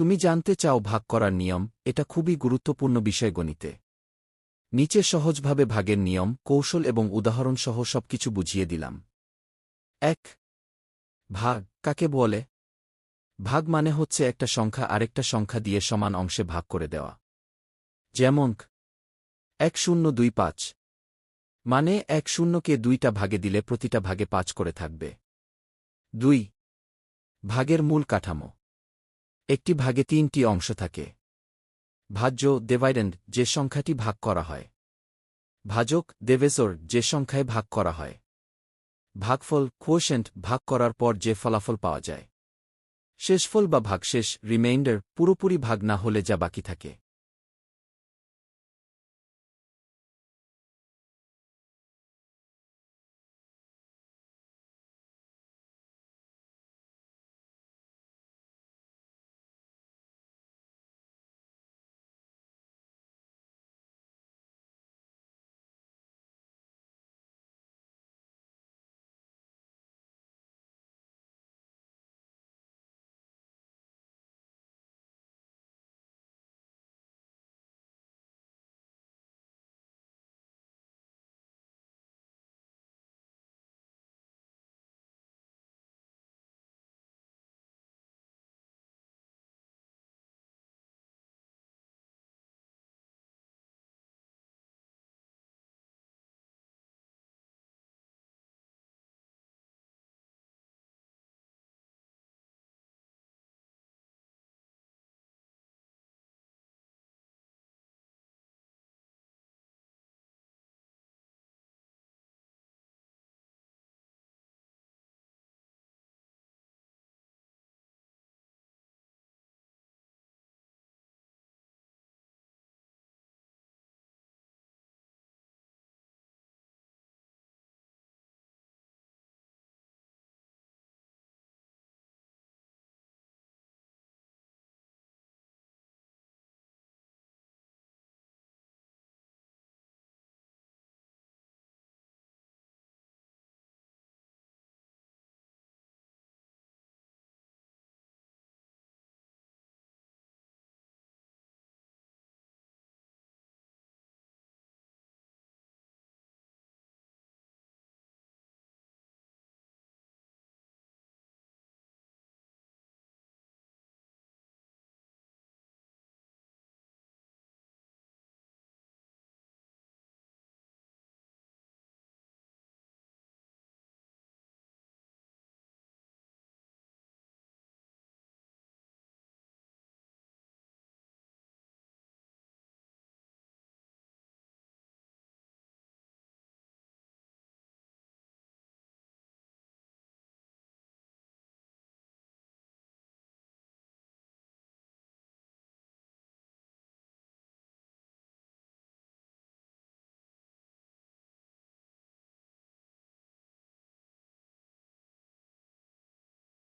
তুমি জানতে চাও ভাগ করার নিয়ম, এটা খুবই গুরুত্বপূর্ণ বিষয় গণিতে। নিচে সহজভাবে ভাগের নিয়ম, কৌশল এবং উদাহরণসহ সবকিছু বুঝিয়ে দিলাম। এক, ভাগ কাকে বলে? ভাগ মানে হচ্ছে একটা সংখ্যা আরেকটা সংখ্যা দিয়ে সমান অংশে ভাগ করে দেওয়া। যেমন এক শূন্য দুই পাঁচ মানে এক শূন্যকে দুইটা ভাগে দিলে প্রতিটা ভাগে পাঁচ করে থাকবে। দুই, ভাগের মূল কাঠামো। একটি ভাগে তিনটি অংশ থাকে। ভাজ্য ডেভাইডেন্ড যে সংখ্যাটি ভাগ করা হয়। ভাজক দেবেসর যে সংখ্যায় ভাগ করা হয়। ভাগফল কোয়েশেন্ট ভাগ করার পর যে ফলাফল পাওয়া যায়। শেষফল বা ভাগশেষ রিমাইন্ডার পুরোপুরি ভাগ না হলে যা বাকি থাকে।